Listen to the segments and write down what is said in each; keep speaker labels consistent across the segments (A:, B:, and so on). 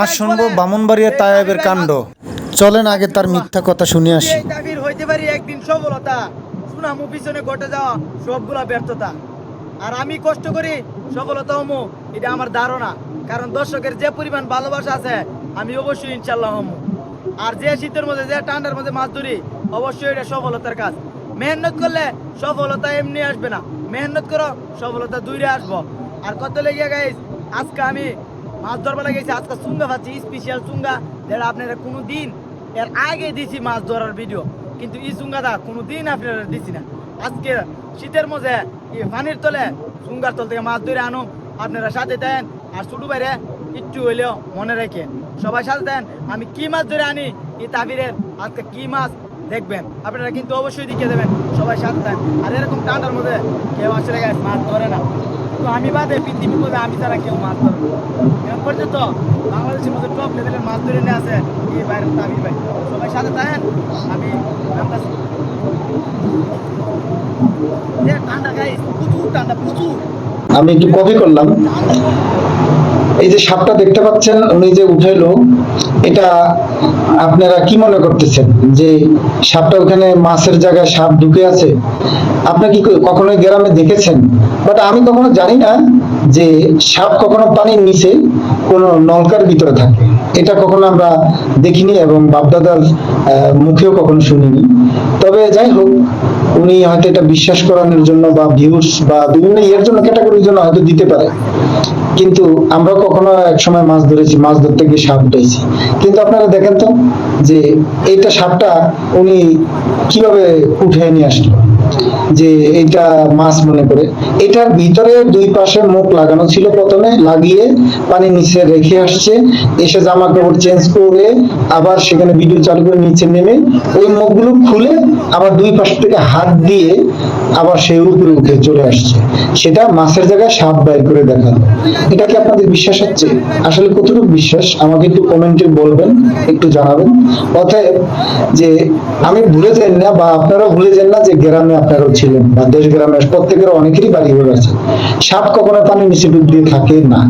A: আজ শুনব বামুনবাড়িয়া তায়েবের কাণ্ড। চলেন আগে তার মিথ্যা কথা শুনে আসি।
B: দাবির হইতে পারি একদিন সফলতা। সুনামু পিছনে ঘটে যাওয়া সবগুলা ব্যর্থতা। আর আমি কষ্ট করি সফলতা হমু এটা আমার ধারণা। কারণ দর্শকের যে পরিমাণ ভালোবাসা আছে আমি অবশ্যই ইনশাল্লাহ হমু। আর যে শীতের মধ্যে যে ঠান্ডার মধ্যে মাছ ধরি অবশ্যই এটা সফলতার কাজ। মেহনত করলে সফলতা এমনি আসবে না। মেহনত করো সফলতা দূরে আসব। আর কত লেগে গাইস আজকে আমি মাছ ধরবা গেছি। আজকে চুঙ্গা পাচ্ছি স্পেশাল চুঙ্গা। যেটা আপনারা কোনো দিন এর আগে দিছি মাছ ধরার ভিডিও কিন্তু এই চুঙ্গাটা কোনো দিন আপনারা দিছি না। আজকে শীতের মধ্যে এই পানির তলে চুঙ্গার তল থেকে মাছ ধরে আনো আপনারা সাথে দেন। আর ছোট বাইরে একটু হইলেও মনে রেখে সবাই সাথে দেন। আমি কি মাছ ধরে আনি, এই তাবিরের আজকে কি মাছ দেখবেন? আপনারা কিন্তু অবশ্যই দেখিয়ে দেবেন। সবাই সাথে দেন। আর এরকম ঠান্ডার মধ্যে কেউ আসলে মাছ ধরে না। তো আমি বাদে পৃথিবী বলে আমি তারা কেউ মাছ ধরবে। এখন পর্যন্ত বাংলাদেশের মধ্যে টপ লেভেলের মাছ ধরে নিয়ে আছে এই বাইরে আমি ভাই। সবাই সাথে থাকেন আমি ঠান্ডা গাই প্রচুর ঠান্ডা প্রচুর।
C: আমি একটু কপি করলাম? এই যে সাপটা দেখতে পাচ্ছেন, উনি যে উঠাইলো, এটা আপনারা কি মনে করতেছেন? যে সাপটা ওখানে মাছের জায়গায় সাপ ঢুকে আছে? আপনার কি কখনো গ্রামে দেখেছেন? বাট আমি কখনো জানি না যে সাপ কখনো পানির নিচে কোনো নলকার ভিতরে থাকে। এটা কখনো আমরা দেখিনি এবং বাপদাদার মুখেও কখনো শুনিনি। তবে যাই হোক, উনি হয়তো এটা বিশ্বাস করানোর জন্য বা ভিউস বা বিভিন্ন ইয়ের জন্য ক্যাটাগরির জন্য হয়তো দিতে পারে। কিন্তু আমরা কখনো এক সময় মাছ ধরেছি, মাছ ধরতে গিয়ে সাপ উঠেছি। কিন্তু আপনারা দেখেন তো যে এইটা সাপটা উনি কীভাবে উঠে নিয়ে আসলো? যে এইটা মাছ মনে করে। এটার ভিতরে দুই পাশে মুখ লাগানো ছিল প্রথমে, লাগিয়ে পানি নিচে রেখে আসছে। এসে জামা কাপড় চেঞ্জ করে আবার সেখানে ভিডিও চালু করে নিচে নেমে ওই মুখগুলো খুলে আবার দুই পাশ থেকে হাত দিয়ে আবার সে উপরে উঠে চলে আসছে। সেটা মাছের জায়গায় সাপ বাইর করে দেখাল। এটা কি আপনাদের বিশ্বাস হচ্ছে? আসলে কতটুকু বিশ্বাস? আমাকে একটু কমেন্টে বলবেন, একটু জানাবেন। অতএব যে আমি ভুলে যাই না বা আপনারাও ভুলে যান না যে গ্রামে আপনারাও ছিলেন বা দেশ গ্রামে প্রত্যেকের অনেকেরই বাড়ি ঘর আছে সাপ কখনো পানি নিচে ডুব দিয়ে থাকে না।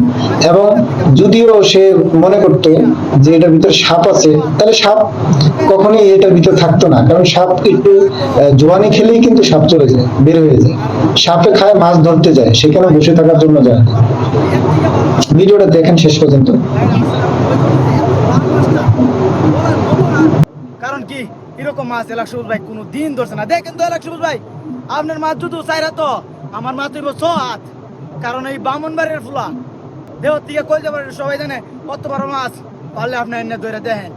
C: এবং যদিও সে মনে করতো যে এটার ভিতরে সাপ আছে, তাহলে সাপ কখনোই এটার ভিতরে থাকতো না। কারণ সাপ একটু জোয়ানি খেলেই কিন্তু সাপ চলে যায়, বের হয়ে যায়। সাপে খায়, মাছ ধরতে যায় সেখানে বসে থাকার জন্য যায়? ভিডিওটা দেখেন শেষ পর্যন্ত।
B: কারণ কি? এরকম মাছ এলাক সবুজ ভাই কোনো দিন ধরছে না। দেখেন তো এলাক সবুজ ভাই। আপনার মাছ তো চাইরা তো, আমার মাছ ছ হাত কারণ এই বামনবাড়ির ফুলা। দেহ থেকে কই পারে সবাই জানে কত বড় মাছ পারলে আপনার এনে ধরে দেখেন।